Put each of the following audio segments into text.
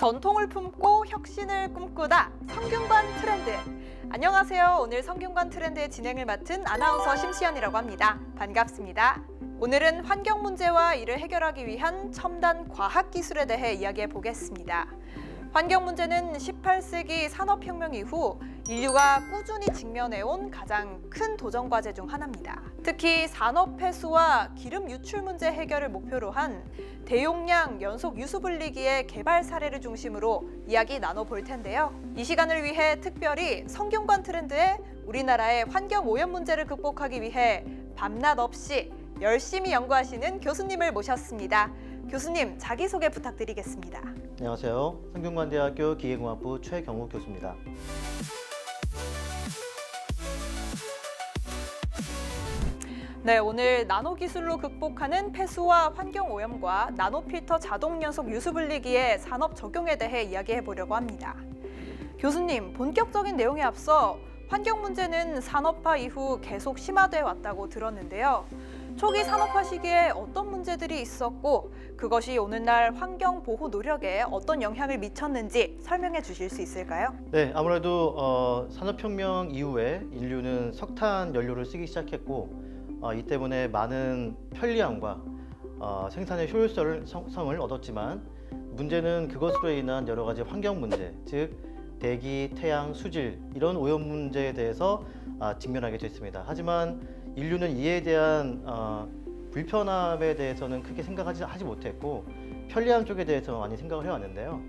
전통을 품고 혁신을 꿈꾸다 성균관 트렌드. 안녕하세요. 오늘 성균관 트렌드의 진행을 맡은 아나운서 심시연이라고 합니다. 반갑습니다. 오늘은 환경 문제와 이를 해결하기 위한 첨단 과학 기술에 대해 이야기해 보겠습니다. 환경 문제는 18세기 산업혁명 이후 인류가 꾸준히 직면해온 가장 큰 도전 과제 중 하나입니다. 특히 산업 폐수와 기름 유출 문제 해결을 목표로 한 대용량 연속 유수 분리기의 개발 사례를 중심으로 이야기 나눠볼 텐데요. 이 시간을 위해 특별히 성균관 트렌드에 우리나라의 환경 오염 문제를 극복하기 위해 밤낮 없이 열심히 연구하시는 교수님을 모셨습니다. 교수님 자기소개 부탁드리겠습니다. 안녕하세요. 성균관대학교 기계공학부 최경욱 교수입니다. 네, 오늘 나노 기술로 극복하는 폐수와 환경 오염과 나노 필터 자동 연속 유수 분리기의 산업 적용에 대해 이야기해 보려고 합니다. 교수님, 본격적인 내용에 앞서 환경 문제는 산업화 이후 계속 심화돼 왔다고 들었는데요. 초기 산업화 시기에 어떤 문제들이 있었고 그것이 오늘날 환경 보호 노력에 어떤 영향을 미쳤는지 설명해 주실 수 있을까요? 네, 아무래도 어, 산업혁명 이후에 인류는 석탄 연료를 쓰기 시작했고 어, 이 때문에 많은 편리함과 어, 생산의 효율성을 얻었지만 문제는 그것으로 인한 여러 가지 환경 문제, 즉 대기, 태양, 수질 이런 오염 문제에 대해서 아, 직면하게 됐습니다. 하지만 인류는 이에 대한 어, 불편함에 대해서는 크게 생각하지 하지 못했고 편리함 쪽에 대해서 많이 생각을 해왔는데요.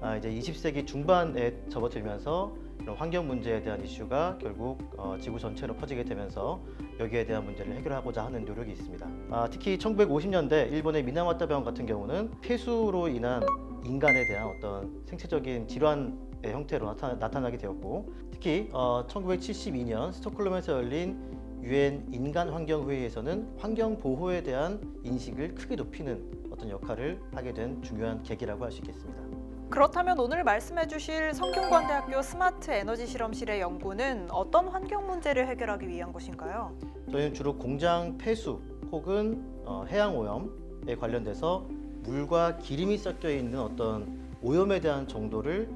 아, 이제 20세기 중반에 접어들면서 이런 환경 문제에 대한 이슈가 결국 어, 지구 전체로 퍼지게 되면서 여기에 대한 문제를 해결하고자 하는 노력이 있습니다. 아, 특히 1950년대 일본의 미나와타 병원 같은 경우는 폐수로 인한 인간에 대한 어떤 생체적인 질환의 형태로 나타, 나 게 되었고 특히 어, 1972년 스톡홀름에서 열린 유엔 인간 환경 회의에서는 환경 보호에 대한 인식을 크게 높이는 어떤 역할을 하게 된 중요한 계기라고 할 수 있겠습니다. 그렇다면 오늘 말씀해 주실 성균관대학교 스마트 에너지 실험실의 연구는 어떤 환경 문제를 해결하기 위한 것인가요? 저희는 주로 공장 폐수 혹은 어, 해양 오염에 관련돼서 물과 기름이 섞여 있는 어떤 오염에 대한 정도를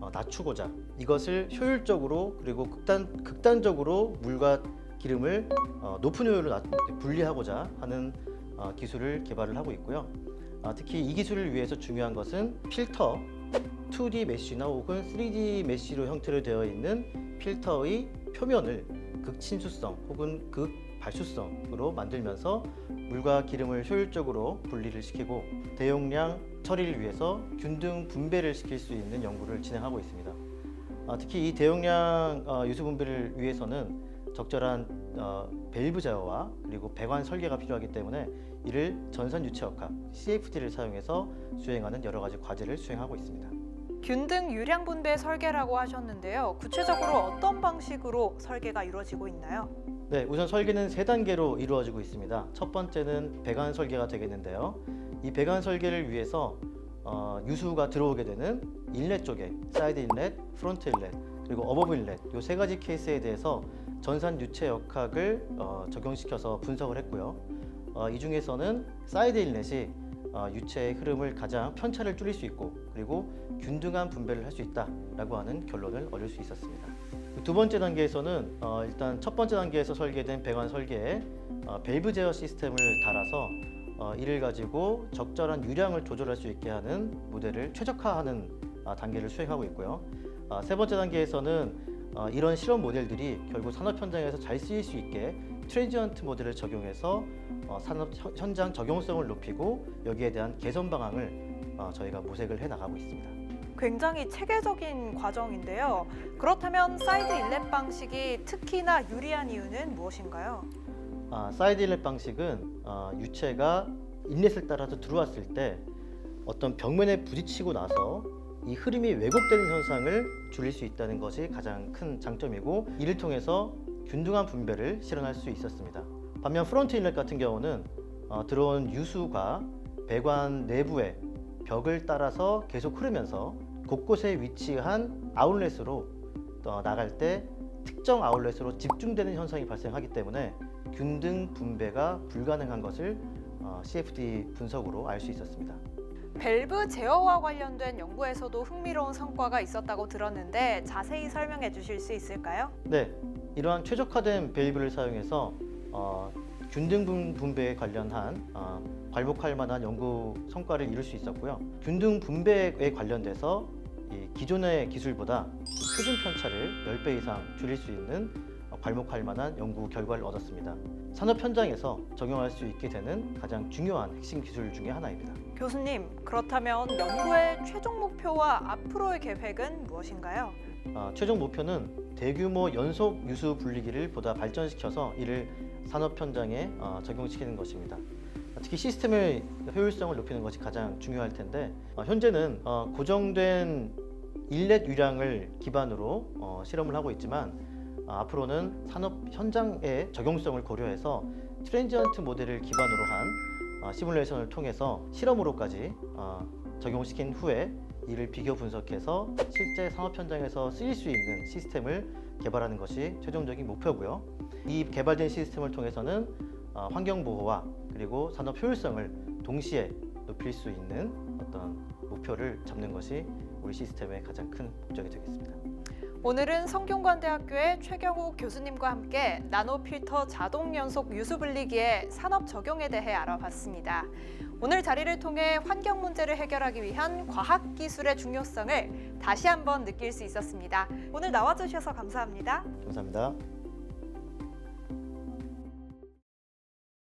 어, 낮추고자 이것을 효율적으로 그리고 극단 극단적으로 물과 기름을 어, 높은 효율로 낮- 분리하고자 하는 어, 기술을 개발을 하고 있고요. 아, 특히 이 기술을 위해서 중요한 것은 필터 2D 메쉬나 혹은 3D 메쉬로 형태로 되어 있는 필터의 표면을 극친수성 혹은 극발수성으로 만들면서 물과 기름을 효율적으로 분리를 시키고 대용량 처리를 위해서 균등 분배를 시킬 수 있는 연구를 진행하고 있습니다. 아, 특히 이 대용량 어, 유수 분배를 위해서는 적절한 어, 밸브 제어와 그리고 배관 설계가 필요하기 때문에 이를 전선 유체 역학 CFD를 사용해서 수행하는 여러 가지 과제를 수행하고 있습니다. 균등 유량 분배 설계라고 하셨는데요. 구체적으로 어떤 방식으로 설계가 이루어지고 있나요? 네, 우선 설계는 세 단계로 이루어지고 있습니다. 첫 번째는 배관 설계가 되겠는데요. 이 배관 설계를 위해서 어, 유수가 들어오게 되는 인렛 쪽에 사이드 인렛, 프론트 인렛, 그리고 어버브 인렛 이 세 가지 케이스에 대해서 전산 유체 역학을 어, 적용시켜서 분석을 했고요. 어, 이 중에서는 사이드 인렛이 어, 유체의 흐름을 가장 편차를 줄일 수 있고 그리고 균등한 분배를 할 수 있다라고 하는 결론을 얻을 수 있었습니다. 그두 번째 단계에서는 어, 일단 첫 번째 단계에서 설계된 배관 설계에 어, 밸브 제어 시스템을 달아서 어, 이를 가지고 적절한 유량을 조절할 수 있게 하는 모델을 최적화하는 아, 단계를 수행하고 있고요. 아, 세 번째 단계에서는 어, 이런 실험 모델들이 결국 산업 현장에서 잘 쓰일 수 있게 트랜지언트 모델을 적용해서 어, 산업 현- 현장 적용성을 높이고 여기에 대한 개선 방안을 어, 저희가 모색을 해 나가고 있습니다. 굉장히 체계적인 과정인데요. 그렇다면 사이드 인렛 방식이 특히나 유리한 이유는 무엇인가요? 아, 사이드 인렛 방식은 어, 유체가 인렛을 따라서 들어왔을 때 어떤 벽면에 부딪히고 나서 이 흐름이 왜곡되는 현상을 줄일 수 있다는 것이 가장 큰 장점이고 이를 통해서 균등한 분배를 실현할 수 있었습니다. 반면 프론트 인렛 같은 경우는 어, 들어온 유수가 배관 내부의 벽을 따라서 계속 흐르면서 곳곳에 위치한 아웃렛으로 어, 나갈 때 특정 아웃렛으로 집중되는 현상이 발생하기 때문에 균등 분배가 불가능한 것을 어, CFD 분석으로 알 수 있었습니다. 밸브 제어와 관련된 연구에서도 흥미로운 성과가 있었다고 들었는데 자세히 설명해 주실 수 있을까요? 네, 이러한 최적화된 밸브를 사용해서 어, 균등 분- 분배에 관련한 어, 괄목할 만한 연구 성과를 이룰 수 있었고요. 균등 분배에 관련돼서 이 기존의 기술보다 표준 편차를 10배 이상 줄일 수 있는 어, 괄목할 만한 연구 결과를 얻었습니다. 산업 현장에서 적용할 수 있게 되는 가장 중요한 핵심 기술 중에 하나입니다. 교수님, 그렇다면 연구의 최종 목표와 앞으로의 계획은 무엇인가요? 어, 최종 목표는 대규모 연속 유수 분리기를 보다 발전시켜서 이를 산업 현장에 어, 적용시키는 것입니다. 특히 시스템의 효율성을 높이는 것이 가장 중요할 텐데 어, 현재는 어, 고정된 인렛 유량을 기반으로 어, 실험을 하고 있지만 어, 앞으로는 산업 현장의 적용성을 고려해서 트랜지언트 모델을 기반으로 한 어, 시뮬레이션을 통해서 실험으로까지 어, 적용시킨 후에 이를 비교 분석해서 실제 산업 현장에서 쓰일 수 있는 시스템을 개발하는 것이 최종적인 목표고요. 이 개발된 시스템을 통해서는 어, 환경 보호와 그리고 산업 효율성을 동시에 높일 수 있는 어떤 목표를 잡는 것이 우리 시스템의 가장 큰 목적이 되겠습니다. 오늘은 성균관대학교의 최경욱 교수님과 함께 나노필터 자동 연속 유수 분리기의 산업 적용에 대해 알아봤습니다. 오늘 자리를 통해 환경 문제를 해결하기 위한 과학 기술의 중요성을 다시 한번 느낄 수 있었습니다. 오늘 나와주셔서 감사합니다. 감사합니다.